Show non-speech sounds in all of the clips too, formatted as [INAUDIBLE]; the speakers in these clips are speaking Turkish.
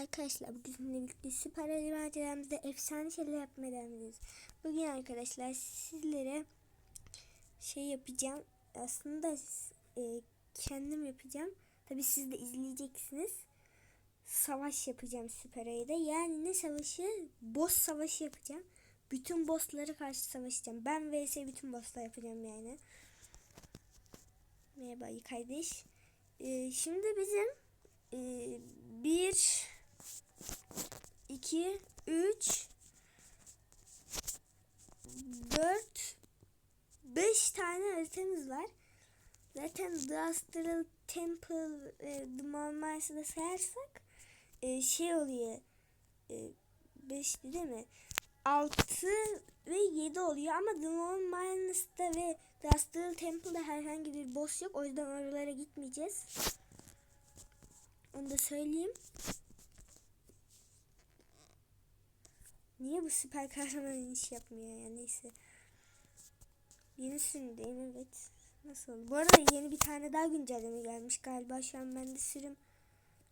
Arkadaşlar bugün birlikte süper Ali maceramızda efsane şeyler yapmaya devam. Bugün arkadaşlar sizlere şey yapacağım. Aslında e, kendim yapacağım. Tabi siz de izleyeceksiniz. Savaş yapacağım süper Ali'de. Yani ne savaşı? Boss savaşı yapacağım. Bütün bosslara karşı savaşacağım. Ben vs bütün bosslar yapacağım yani. Merhaba iyi kardeş. E, şimdi bizim e, bir 2 3 4 5 tane haritamız var. Zaten The Astral Temple e, The Monmars'ı da sayarsak e, şey oluyor. 5 e, değil mi? 6 ve 7 oluyor ama The Monmars'ta ve The Astral Temple'da herhangi bir boss yok. O yüzden oralara gitmeyeceğiz. Onu da söyleyeyim. Niye bu süper kahraman iş yapmıyor ya neyse. Yeni sürümdeyim evet. Nasıl? Bu arada yeni bir tane daha güncelleme gelmiş galiba. Şu an bende sürüm.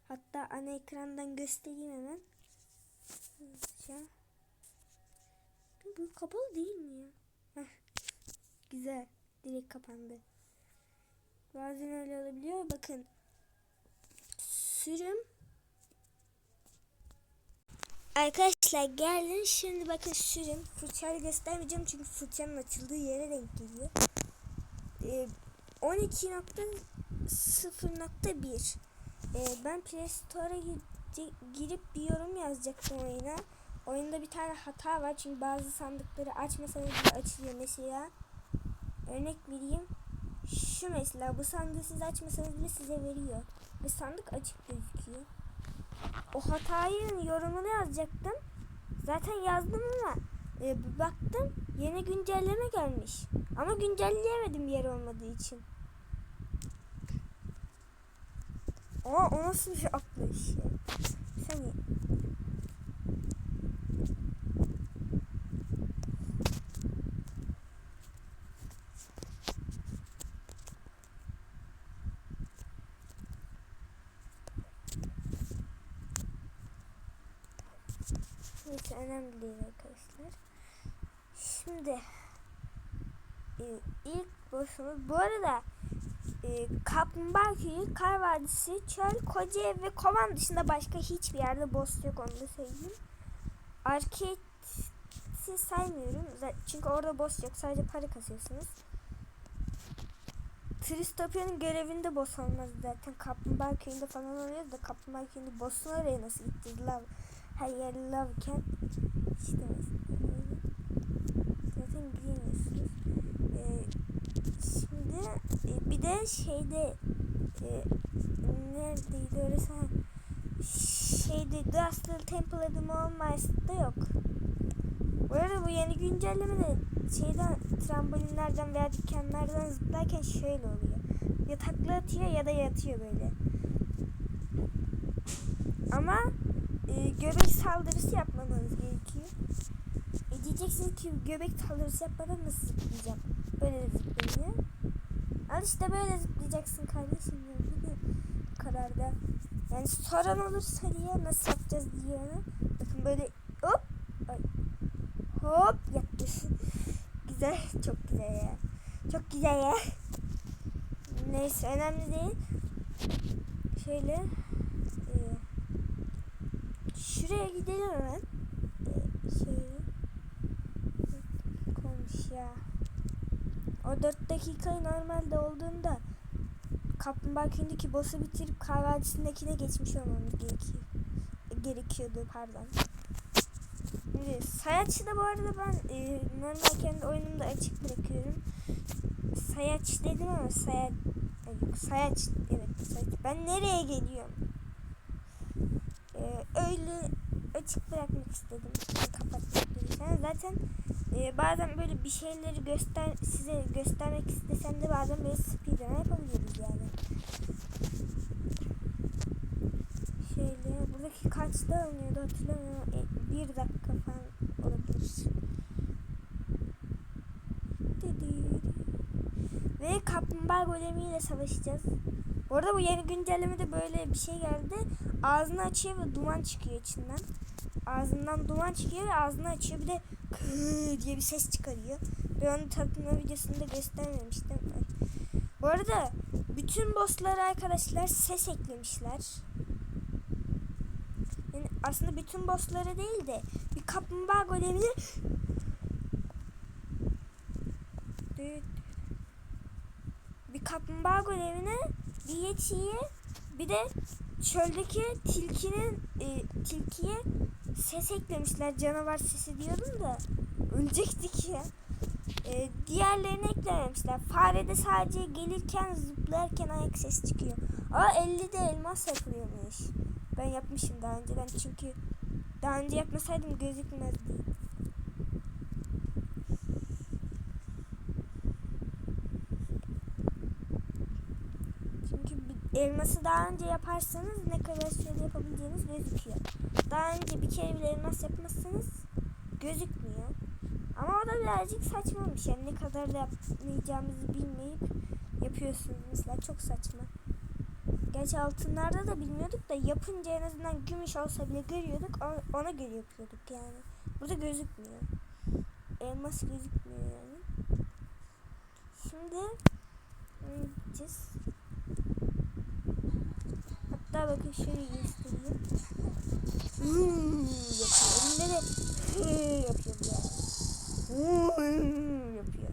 Hatta ana ekrandan göstereyim hemen. Ya. Bu kapalı değil mi ya? Heh. Güzel. Direkt kapandı. Bazen öyle olabiliyor. Bakın. Sürüm Arkadaşlar gelin şimdi bakın sürüm. Fırçayla göstermeyeceğim çünkü fırçanın açıldığı yere denk geliyor. Ee, 12.0.1 ee, Ben Play Store'a girip bir yorum yazacaktım oyuna. Oyunda bir tane hata var çünkü bazı sandıkları açmasanız bile açılıyor. Mesela örnek vereyim. Şu mesela bu sandığı siz açmasanız bile size veriyor. Ve sandık açık gözüküyor o hatayı yorumunu yazacaktım. Zaten yazdım ama e, baktım yeni güncelleme gelmiş. Ama güncelleyemedim yer olmadığı için. Aa o nasıl bir aklı iş ya. Sen Önemli değil arkadaşlar. Şimdi e, ilk boss'umuz bu arada e, Kaplumbağa Köyü, Kar Vadisi, Çöl, Kocaev ve Kovan dışında başka hiçbir yerde boss yok onu da söyleyeyim. Arcade'i saymıyorum. Çünkü orada boss yok. Sadece para kasıyorsunuz. Tristopya'nın görevinde boss olmaz zaten. Kaplumbağa Köyü'nde falan oluyor da Kaplumbağa Köyü'nde boss'un oraya nasıl gittirdiler? Her yer lavken işte zaten bilmiyorsunuz. Ee, şimdi e, bir de şeyde e, neredeydi orası şeyde Astral Temple adı olmazsa yok. Bu arada bu yeni güncellemede şeyden trambolinlerden veya dükkanlardan zıplarken şöyle oluyor. Ya takla atıyor ya da yatıyor böyle. Ama e, göbek saldırısı yapmamanız gerekiyor. E diyeceksiniz ki göbek saldırısı yapmadan nasıl zıplayacağım? Böyle zıplanıyor. Al işte böyle zıplayacaksın kardeşim. Ya. Bu kararda. Yani soran olursa diye nasıl yapacağız diye. Bakın böyle hop ay, hop yattı. [LAUGHS] güzel çok güzel ya. Çok güzel ya. Neyse önemli değil. Şöyle gidelim hemen. Ee, konuş ya. O 4 dakikayı normalde olduğunda Kaplumbağa Köyü'ndeki boss'u bitirip kahvedisindekine geçmiş olmamız gerekiyor. Gerekiyordu pardon. Şimdi sayaçı da bu arada ben e, normal kendi oyunumda açık bırakıyorum. Sayaç dedim ama sayaç sayaç evet sayaç. Ben nereye geliyorum? Ee, öyle açık bırakmak istedim. Gerekirken. Zaten e, bazen böyle bir şeyleri göster size göstermek istesem de bazen böyle speedrun yapabiliriz yani. Şöyle buradaki kaçta oynuyordu hatırlamıyorum. E, bir dakika falan olabilir. Ve kaplumbağa golemiyle savaşacağız. Bu arada bu yeni güncellemede böyle bir şey geldi. Ağzını açıyor ve duman çıkıyor içinden. Ağzından duman çıkıyor ağzını açıyor. Bir de diye bir ses çıkarıyor. Ben onu tanıtma videosunda göstermemiştim. Bu arada bütün bosslara arkadaşlar ses eklemişler. Yani aslında bütün bosslara değil de bir kaplumbağa golemini bir kaplumbağa golemine bir yetiye bir de çöldeki tilkinin e, tilkiye ses eklemişler canavar sesi diyordum da ölecektik ya. E, diğerlerini eklememişler. Farede sadece gelirken zıplarken ayak sesi çıkıyor. Aa 50 de elmas yapılıyormuş. Ben yapmışım daha önceden çünkü daha önce yapmasaydım gözükmezdi. Çünkü bir elması daha önce yaparsanız ne kadar sürede yapabileceğiniz gözüküyor. Daha önce bir kere bile elmas yapmazsanız gözükmüyor. Ama o da birazcık saçmamış. Yani ne kadar da yapmayacağımızı bilmeyip yapıyorsunuz mesela çok saçma. Gerçi altınlarda da bilmiyorduk da yapınca en azından gümüş olsa bile görüyorduk. Ona göre yapıyorduk yani. Burada gözükmüyor. Elmas gözükmüyor yani. Şimdi ne? Hatta bakın şöyle göstereyim. Hmm, yapıyor. Elinde de hı yapıyor. Hmm, yapıyor.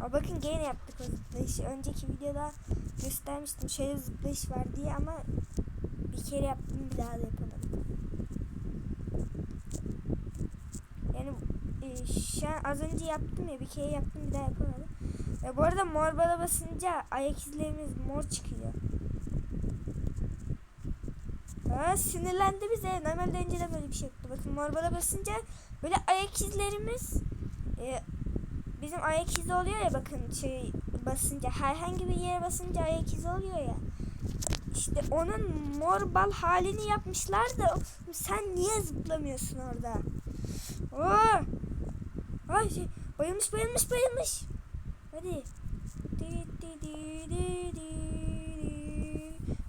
Aa, bakın gene yaptık o zıplayışı. Önceki videoda göstermiştim şöyle zıplayış var diye ama bir kere yaptım bir daha da yapamadım. Yani an az önce yaptım ya bir kere yaptım bir daha yapamadım. E, bu arada mor bala basınca ayak izlerimiz mor çıkıyor. Aa, sinirlendi bize. Normalde önceden böyle bir şey yoktu. Bakın mor bala basınca böyle ayak izlerimiz e, bizim ayak izi oluyor ya bakın şey basınca herhangi bir yere basınca ayak izi oluyor ya. İşte onun mor bal halini yapmışlar da sen niye zıplamıyorsun orada? Oo! Ay şey, bayılmış bayılmış bayılmış. Hadi. Di, di, di, di, di, di.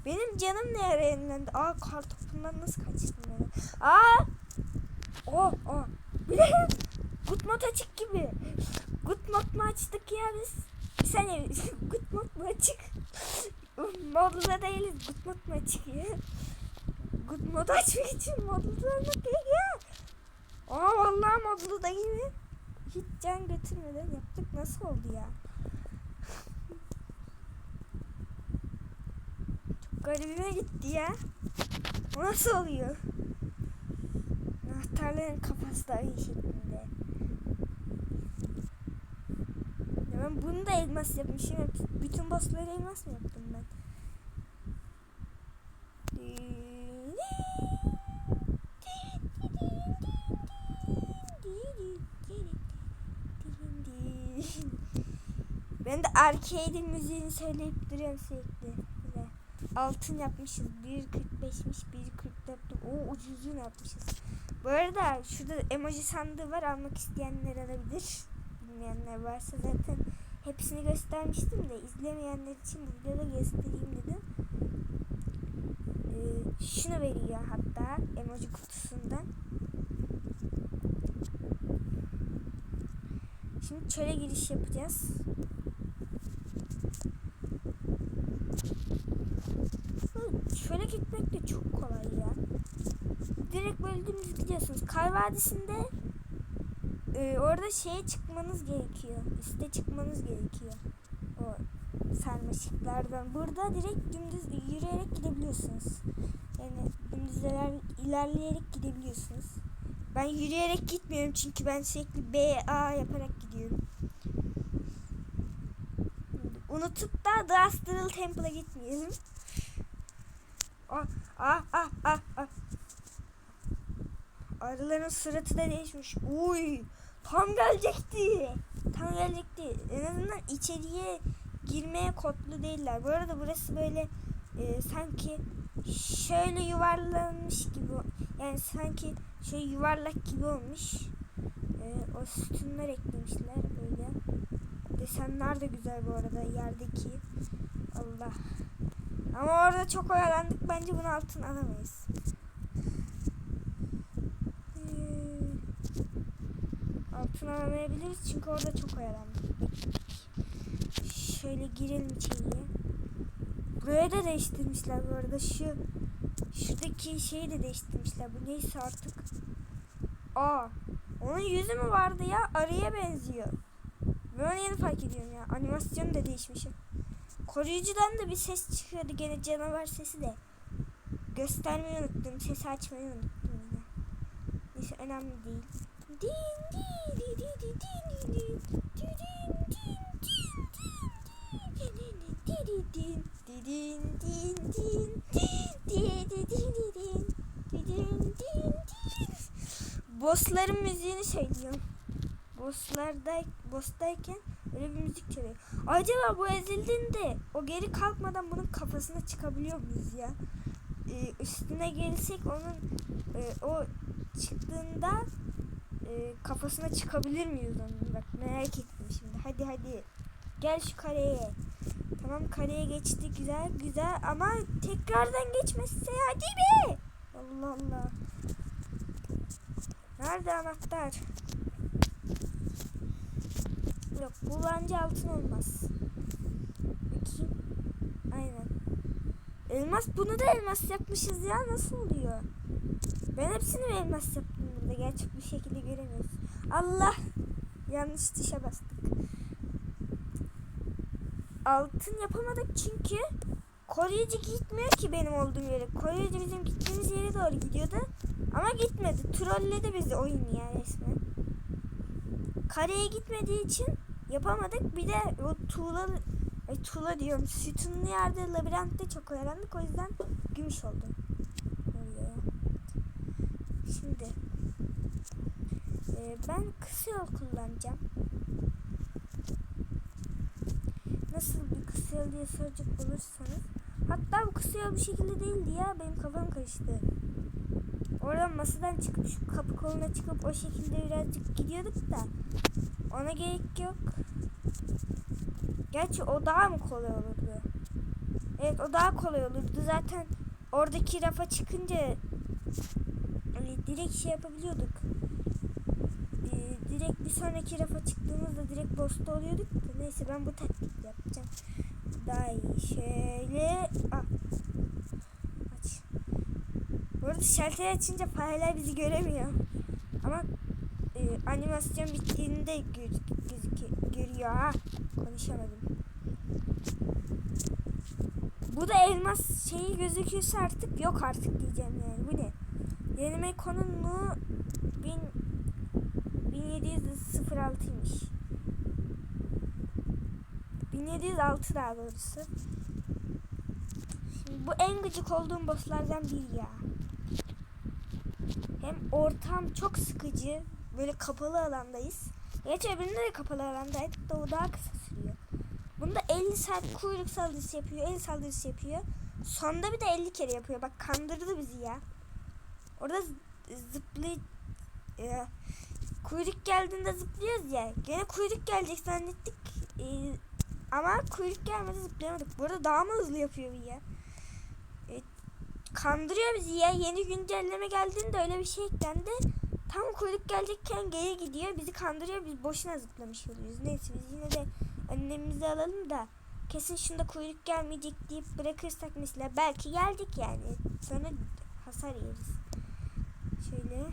Benim canım ne yere yenilendi? Aa kar topundan nasıl kaçtım ben? Aa! Oh oh. Mod açık gibi. Mod mu açtık ya biz? Saniye. [LAUGHS] Good mod mu açık? [LAUGHS] Modluda değiliz. Mod mu açık ya? Mod açmak için modluda olmak ya. Aa vallahi modlu da yine hiç can götürmeden yaptık. Nasıl oldu ya? Çok garibime gitti ya. O nasıl oluyor? Anahtarların kafası da iyi şeklinde. Ya ben bunu da elmas yapmışım. Bütün bossları elmas mı yaptım ben? Ben de arcade'in müziğini söyleyip duruyorum sürekli. Bile. Altın yapmışız. 1.45'miş, 1.44'tü. Oo ucuzunu yapmışız. Bu arada şurada emoji sandığı var. Almak isteyenler alabilir. Bilmeyenler varsa zaten hepsini göstermiştim de izlemeyenler için videoda göstereyim dedim. Ee, şunu veriyor hatta emoji kutusundan. Şimdi çöle giriş yapacağız. Hı, Çöle gitmek de çok kolay ya. Dümdüz gidiyorsunuz. Kar Vadisi'nde e, orada şeye çıkmanız gerekiyor. Üste çıkmanız gerekiyor. O sarmaşıklardan. Burada direkt dümdüz yürüyerek gidebiliyorsunuz. Yani dümdüz iler- ilerleyerek gidebiliyorsunuz. Ben yürüyerek gitmiyorum çünkü ben sürekli B, A yaparak gidiyorum. Unutup da The Astral Temple'a gitmeyelim. Ah, ah, ah, ah, ah. Arıların suratı da değişmiş. Uy, tam gelecekti. Tam gelecekti. En azından içeriye girmeye kodlu değiller. Bu arada burası böyle e, sanki şöyle yuvarlanmış gibi. Yani sanki şöyle yuvarlak gibi olmuş. O sütunlar eklemişler böyle. Desenler de güzel bu arada yerdeki. Allah. Ama orada çok oyalandık. Bence bunu altın alamayız. Hmm. Altın alamayabiliriz çünkü orada çok oyalandık. Şöyle girelim içeriye. Buraya da değiştirmişler bu arada. Şu şuradaki şeyi de değiştirmişler. Bu neyse artık. Aa, onun yüzü mü vardı ya? Arıya benziyor. Ben onu yeni fark ediyorum ya. Animasyonu da değişmiş. Koruyucudan da bir ses çıkıyordu gene canavar sesi de. Göstermeyi unuttum. Sesi açmayı unuttum yine. Neyse önemli değil. Din din di di di din di di. Di din din din din din din di din din din di di din din di din din din Bossların müziğini söylüyorum. Bosslarda boss'tayken öyle bir müzik çalıyor. Acaba bu ezildiğinde o geri kalkmadan bunun kafasına çıkabiliyor muyuz ya? Ee, üstüne gelsek onun e, o çıktığında e, kafasına çıkabilir miyiz onun? Bak merak ettim şimdi. Hadi hadi. Gel şu kareye. Tamam kareye geçti güzel güzel ama tekrardan geçmezse hadi be. Allah Allah. Nerede anahtar? Yok bu bence altın olmaz. Bakayım. Aynen. Elmas bunu da elmas yapmışız ya nasıl oluyor? Ben hepsini elmas yaptım burada gerçek bir şekilde göremiyoruz. Allah yanlış tuşa bastık. Altın yapamadık çünkü koruyucu gitmiyor ki benim olduğum yere. Koruyucu bizim gittiğimiz yere doğru gidiyordu. Ama gitmedi. Trolledi bizi oyun ya resmen. Kareye gitmediği için yapamadık. Bir de o tuğla ay tuğla diyorum. Sütunlu yerde labirentte çok öğrendik. O yüzden gümüş oldu. Oluyor. Şimdi e, ben kısa yol kullanacağım. Nasıl bir kısa yol diye soracak olursanız. Hatta bu kısa yol bir şekilde değildi ya. Benim kafam karıştı. Oradan masadan çıkıp şu kapı koluna çıkıp o şekilde birazcık gidiyorduk da ona gerek yok. Gerçi o daha mı kolay olurdu? Evet o daha kolay olurdu. Zaten oradaki rafa çıkınca hani direkt şey yapabiliyorduk. Direkt bir sonraki rafa çıktığımızda direkt boss'ta oluyorduk da neyse ben bu taktik yapacağım. Daha iyi. Şöyle ah. Aç. Bu arada şalteri açınca fareler bizi göremiyor. Ama e, animasyon bittiğinde göz, gözüküyor, görüyor ha. Konuşamadım. Bu da elmas şeyi gözüküyorsa artık yok artık diyeceğim yani. Bu ne? Deneme konumlu 1706'ymış. 1706 daha doğrusu. Şimdi bu en gıcık olduğum bosslardan biri ya. Hem ortam çok sıkıcı. Böyle kapalı alandayız. Gerçi öbüründe de kapalı alandaydık da o daha kısa sürüyor. Bunda 50 saat kuyruk saldırısı yapıyor, el saldırısı yapıyor. Sonda bir de 50 kere yapıyor. Bak kandırdı bizi ya. Orada zıplay e, kuyruk geldiğinde zıplıyoruz ya. Gene kuyruk gelecek zannettik. E, ama kuyruk gelmedi zıplayamadık. Bu arada daha mı hızlı yapıyor ya? E, kandırıyor bizi ya. Yeni güncelleme geldiğinde öyle bir şey eklendi. Tam kuyruk gelecekken geri gidiyor. Bizi kandırıyor. Biz boşuna zıplamış oluyoruz. Neyse biz yine de önlemimizi alalım da kesin şunda kuyruk gelmeyecek deyip bırakırsak mesela belki geldik yani. Sonra hasar yeriz. Şöyle.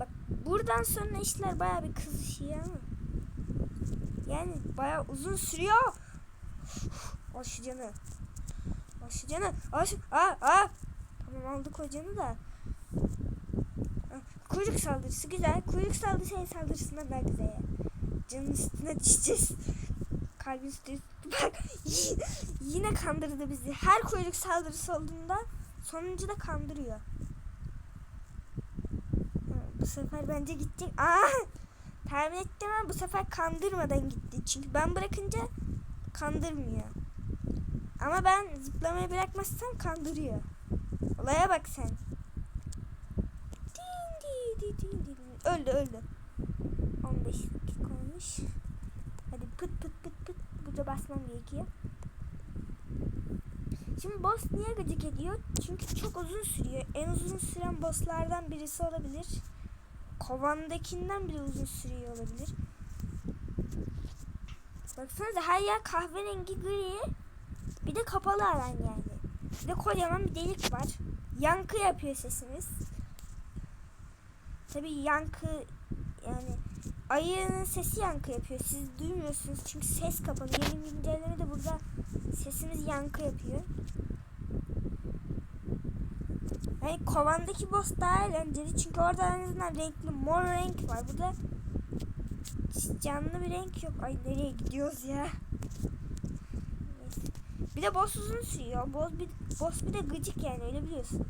Bak buradan sonra işler baya bir kızışıyor ama. Yani baya uzun sürüyor. Al şu canı. Al şu canı. Al şu. Aa, aa. Tamam aldık o canı da. Kuyruk saldırısı güzel. Kuyruk saldırısı el saldırısından daha güzel. Canın üstüne düşeceğiz. Kalbin üstüne. Bak yine kandırdı bizi. Her kuyruk saldırısı olduğunda sonuncu da kandırıyor. Bu sefer bence gidecek. Aa! Tahmin ettim ama bu sefer kandırmadan gitti. Çünkü ben bırakınca kandırmıyor. Ama ben zıplamayı bırakmazsam kandırıyor. Olaya bak sen. öldü öldü. 15 dakika olmuş. Hadi pıt pıt pıt pıt burada basmam gerekiyor. Şimdi boss niye gıcık ediyor? Çünkü çok uzun sürüyor. En uzun süren bosslardan birisi olabilir. Kovandakinden bile uzun sürüyor olabilir. Baksanıza her yer kahverengi gri. Bir de kapalı alan yani. Bir de kocaman bir delik var. Yankı yapıyor sesimiz. Tabii yankı yani ayının sesi yankı yapıyor. Siz duymuyorsunuz çünkü ses kapalı. Yeni güncelleme de burada sesimiz yankı yapıyor. Yani kovandaki boss daha eğlenceli çünkü orada en azından renkli mor renk var. Burada canlı bir renk yok. Ay nereye gidiyoruz ya? Bir de boss uzun sürüyor. Boss bir, boss bir de gıcık yani öyle biliyorsunuz.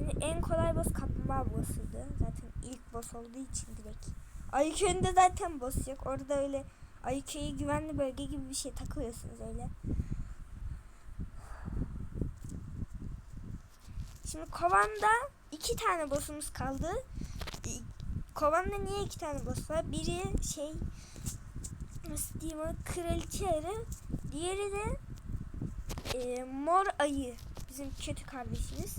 Yani en kolay boss kaplumbağa boss'uydu. Zaten ilk boss olduğu için direkt. Ayı köyünde zaten boss yok. Orada öyle ayı köyü güvenli bölge gibi bir şey takılıyorsunuz öyle. Şimdi kovanda iki tane boss'umuz kaldı. İ- Kovanda niye iki tane boss var? Biri şey nasıl diyeyim kraliçe arı. Diğeri de e, mor ayı. Bizim kötü kardeşimiz.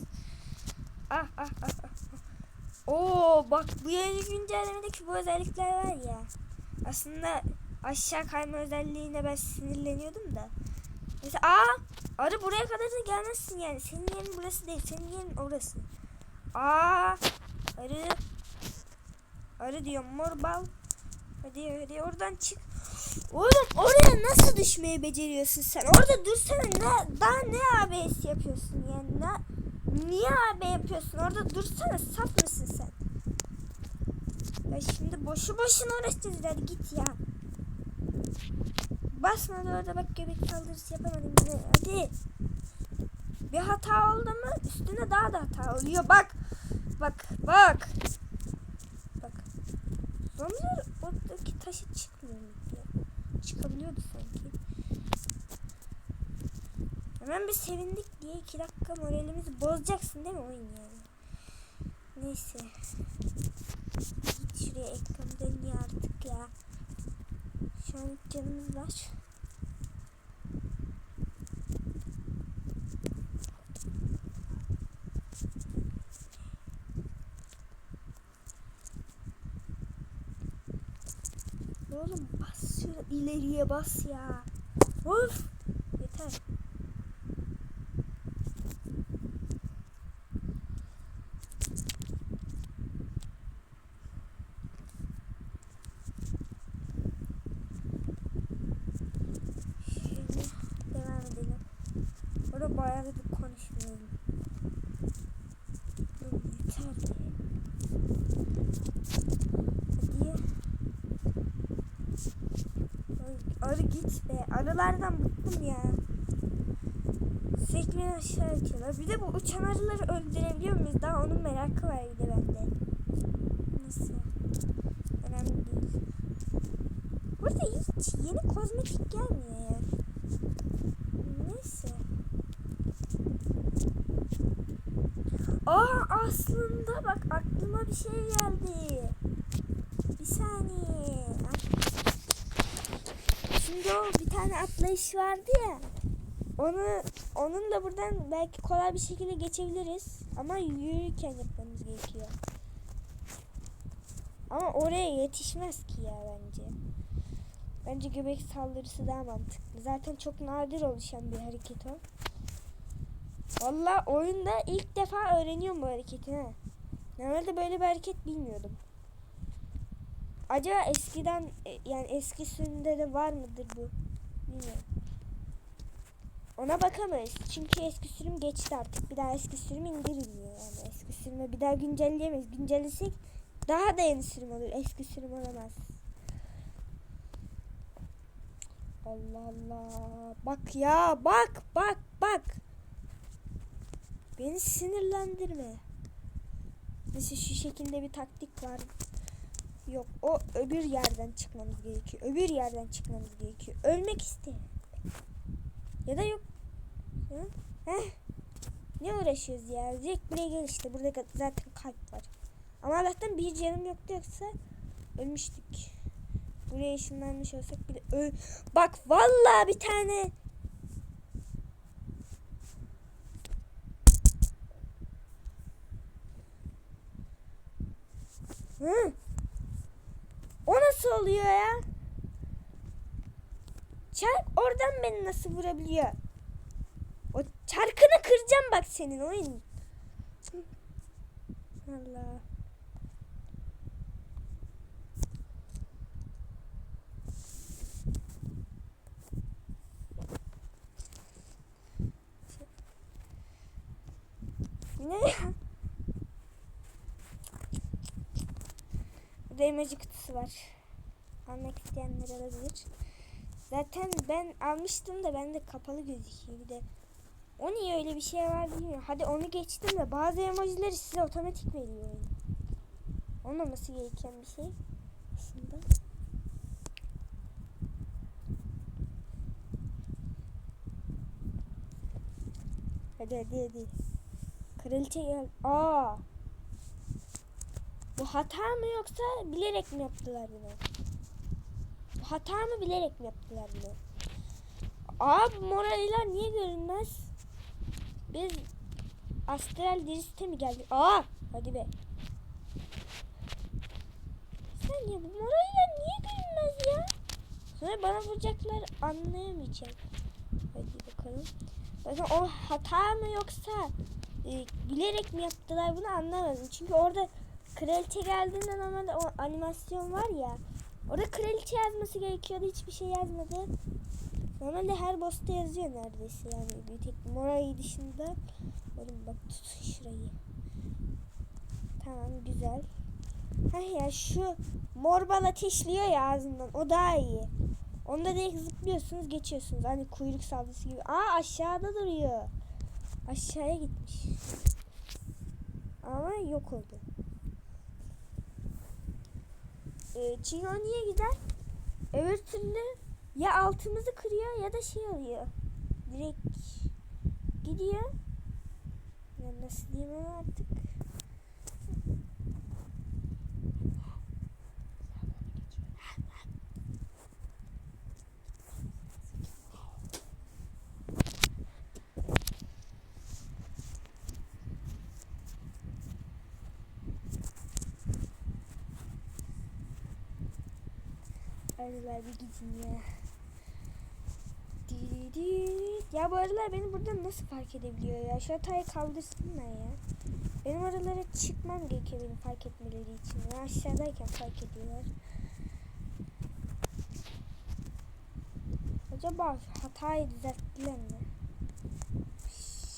Ah ah ah ah. Oo bak bu yeni güncellemedeki bu özellikler var ya. Aslında aşağı kayma özelliğine ben sinirleniyordum da. Mesela aa arı buraya kadar da gelmezsin yani. Senin yerin burası değil. Senin yerin orası. Aa arı arı diyor mor bal. Hadi hadi oradan çık. Oğlum oraya nasıl düşmeyi beceriyorsun sen? Orada dursana ne daha ne ABS yapıyorsun yani? Ne, niye AB yapıyorsun? Orada dursana saf mısın şimdi boşu boşuna uğraşacağız hadi git ya. Basmadı orada bak göbek saldırısı yapamadım yine. Hadi. Bir hata oldu mu üstüne daha da hata oluyor. Bak. Bak. Bak. Bak. Zombiler oradaki taşı çıkmıyor. Çıkabiliyordu sanki. Hemen bir sevindik diye iki dakika moralimizi bozacaksın değil mi oyun yani? Neyse. Git şuraya ekran dönüyor artık ya. Şu an var. Oğlum bas şurada ileriye bas ya. Of. Yeter. Şimdi devam edelim. Orada bayağı da bir konuşmuyorum. Oğlum yeter be. Hadi. Arı git be. Arılardan bıktım ya. Beni aşağı atıyorlar. Bir de bu uçan arıları öldürebiliyor muyuz? Daha onun merakı var bir de bende. Neyse. Önemli değil. Burada hiç yeni kozmetik gelmiyor ya. Neyse. Aa aslında bak aklıma bir şey geldi. Bir saniye. Şimdi o bir tane atlayış vardı ya. Onu onunla buradan belki kolay bir şekilde geçebiliriz. Ama yürürken yapmamız gerekiyor. Ama oraya yetişmez ki ya bence. Bence göbek saldırısı daha mantıklı. Zaten çok nadir oluşan bir hareket o. Valla oyunda ilk defa öğreniyorum bu hareketi ha. Normalde böyle bir hareket bilmiyordum. Acaba eskiden e, yani eski sürümde de var mıdır bu? Bilmiyorum. Ona bakamayız. Çünkü eski sürüm geçti artık. Bir daha eski sürüm indirilmiyor yani. Eski sürüme bir daha güncelleyemeyiz. Güncellesek daha da yeni sürüm olur. Eski sürüm olamaz. Allah Allah. Bak ya bak bak bak. Beni sinirlendirme. Neyse şu şekilde bir taktik var. Yok o öbür yerden çıkmamız gerekiyor. Öbür yerden çıkmamız gerekiyor. Ölmek istemiyorum. Ya da yok. Heh. Ne uğraşıyoruz ya? Direkt buraya gel işte. Burada zaten kalp var. Ama Allah'tan bir canım yoktu yoksa ölmüştük. Buraya ışınlanmış olsak bile öl... Bak vallahi bir tane Hı? O nasıl oluyor ya? Çark oradan beni nasıl vurabiliyor? Çarkını kıracağım bak senin oyun. Allah. Ne emoji kutusu var. Almak isteyenler alabilir. Zaten ben almıştım da bende kapalı gözüküyor bir de. O niye öyle bir şey var bilmiyorum. Hadi onu geçtim de bazı emojileri size otomatik veriyor oyun. Olmaması gereken bir şey aslında. Hadi hadi hadi. Kraliçe gel. Aa. Bu hata mı yoksa bilerek mi yaptılar bunu? Bu hata mı bilerek mi yaptılar bunu? Abi moraliler niye görünmez? Biz astral diriste mi geldik? Aa hadi be. Sen ya bu moraliler niye görünmez ya? Sonra bana vuracaklar anlayamayacağım. Hadi bakalım. Bakın o hata mı yoksa e, bilerek mi yaptılar bunu anlamadım. Çünkü orada kraliçe geldiğinde normalde o animasyon var ya. Orada kraliçe yazması gerekiyordu. Hiçbir şey yazmadı. Normalde her boss'ta yazıyor neredeyse yani bir tek Mora'yı dışında. Oğlum bak tutun şurayı. Tamam güzel. Ha ya şu mor bal ateşliyor ya ağzından o daha iyi. Onda direkt zıplıyorsunuz geçiyorsunuz. Hani kuyruk saldırısı gibi. Aa aşağıda duruyor. Aşağıya gitmiş. Ama yok oldu. Ee, o niye gider? Öbür türlü ya altımızı kırıyor ya da şey oluyor. Direkt gidiyor. Ya nasıl diyeyim artık. Arılar bir gidin ya. Ya bu arılar beni buradan nasıl fark edebiliyor ya? Şu hatayı kaldırsınlar ya. Benim aralara çıkmam gerekiyor beni fark etmeleri için. Ya aşağıdayken fark ediyorlar. Acaba hatayı düzelttiler mi?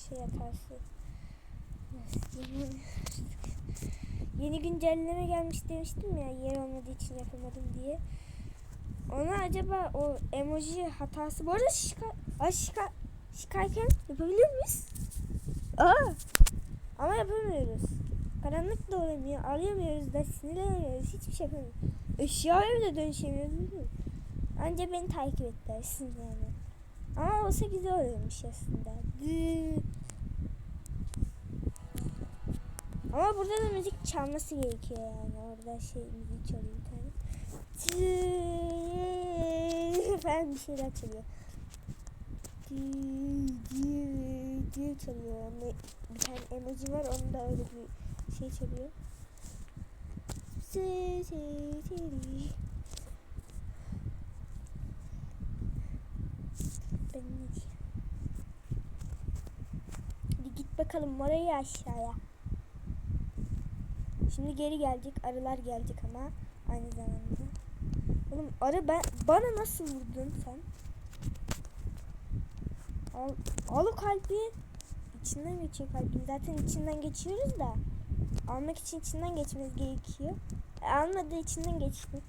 Şey hatası. Nasıl? Yeni güncelleme gelmiş demiştim ya yer olmadığı için yapamadım diye. Ona acaba o emoji hatası bu arada şika, Ay, şika, şikayken yapabiliyor muyuz? Aa, ama yapamıyoruz. Karanlık da olamıyor. Alamıyoruz da sinirlenemiyoruz. Hiçbir şey yapamıyoruz. Eşyaya bile dönüşemiyoruz. Anca beni takip et dersin yani. Ama olsa güzel olurmuş aslında. Dı. Ama burada da müzik çalması gerekiyor yani. Orada şey müzik çalıyor falan bir şeyler çalıyor. Dı çalıyor. Bir tane emoji var onda öyle bir şey çalıyor. Ben ne git bakalım oraya aşağıya. Şimdi geri gelecek. Arılar gelecek ama aynı zamanda. Oğlum arı ben bana nasıl vurdun sen? Al, al o kalbi. İçinden geçiyor kalbin. Zaten içinden geçiyoruz da. Almak için içinden geçmemiz gerekiyor. E, almadığı içinden geçti.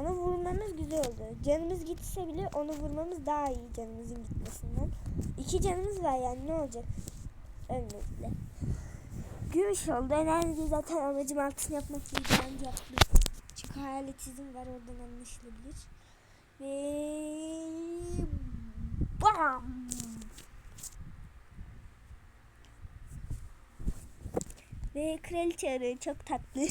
Onu vurmamız güzel oldu. Canımız gitse bile onu vurmamız daha iyi canımızın gitmesinden. İki canımız var yani ne olacak? Ölmedi bile. gümüş oldu. Önemli zaten amacım altın yapmak değil. Bence yaptım. Çünkü hayaletizm var oradan anlaşılabilir. Ve bam. Ve kraliçe arı çok tatlı.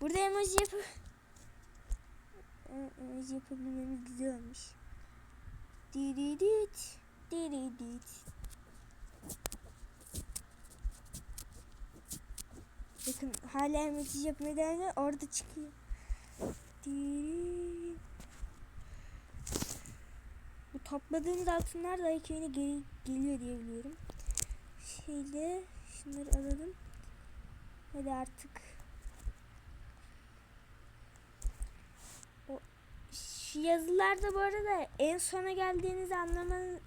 Burada emoji yap emoji yapabilmemiz güzel olmuş. Diririt. Diririt. Bakın hala emoji yapmaya devam. Orada çıkıyor. Diririt. Bu topladığımız altınlar da köyüne geri geliyor diye biliyorum. Şeyle şunları alalım. Hadi artık. O şu yazılarda bu arada en sona geldiğinizi anlamanız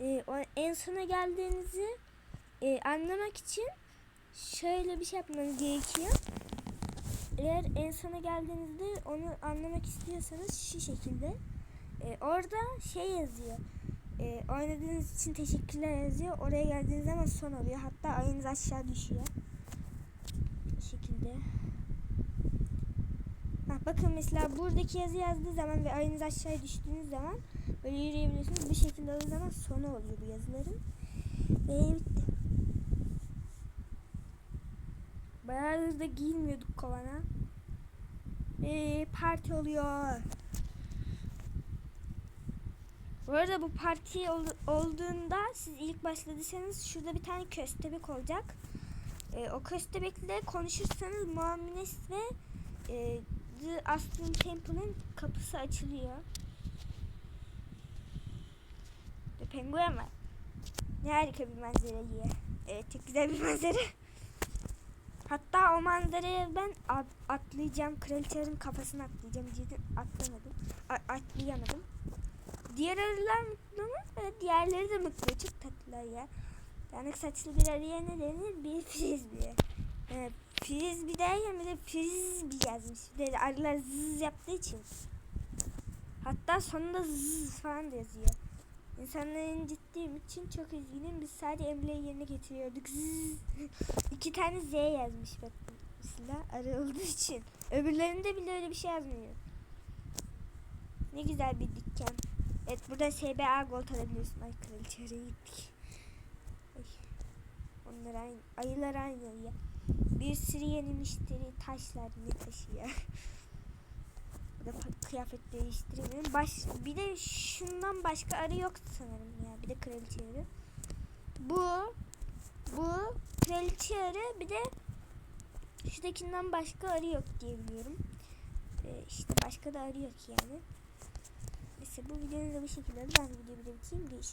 e, en sona geldiğinizi e, anlamak için şöyle bir şey yapmanız gerekiyor. Eğer en sona geldiğinizde onu anlamak istiyorsanız şu şekilde. E, orada şey yazıyor. E, oynadığınız için teşekkürler yazıyor. Oraya geldiğiniz zaman son oluyor. Hatta ayınız aşağı düşüyor. Bu şekilde. Ha, bakın mesela buradaki yazı yazdığı zaman ve ayınız aşağıya düştüğünüz zaman böyle yürüyebiliyorsunuz. Bu şekilde olduğu zaman sonu oluyor bu yazıların. Ve bitti. Bayağıdır da giyinmiyorduk kovana. Ve parti oluyor. Bu arada bu parti ol- olduğunda siz ilk başladıysanız şurada bir tane köstebek olacak. Ee, o köstebekle konuşursanız Muamines ve e, The Aston Temple'ın kapısı açılıyor. Ve penguen var. Ne harika bir manzara ya. Evet çok güzel bir [LAUGHS] manzara. Hatta o manzaraya ben at- atlayacağım. Kraliçelerin kafasına atlayacağım. Cidden atlamadım. Atlayamadım. Diğer arılar mutlu mu? Diğerleri de mutlu. Çok tatlılar ya. Yanık saçlı bir arıya ne denir? Bir frizbi. Evet, frizbi derken bir de frizbi yazmış. Bir de arılar zzz yaptığı için. Hatta sonunda zzz falan da yazıyor. İnsanları incittiğim için çok üzgünüm. Biz sadece emreyi yerine getiriyorduk. Zzz. [LAUGHS] İki tane Z yazmış bak. Mesela arı olduğu için. Öbürlerinde bile öyle bir şey yazmıyor. Ne güzel bir dükkan. Evet burada SBA Gold alabiliyorsun. Ay kraliçeye gittik. Ay. Onlar aynı. Ayılar aynı ya. Bir sürü yeni müşteri taşlar ne taşı ya. Burada fa- kıyafet değiştiremiyorum. Baş, bir de şundan başka arı yoktu sanırım ya. Bir de kraliçe arı. Bu bu kraliçe arı bir de şuradakinden başka arı yok diye biliyorum. Ee, işte başka da arı yok yani. Neyse bu videonun da bu şekilde. Ben videoyu bitireyim. Görüşürüz.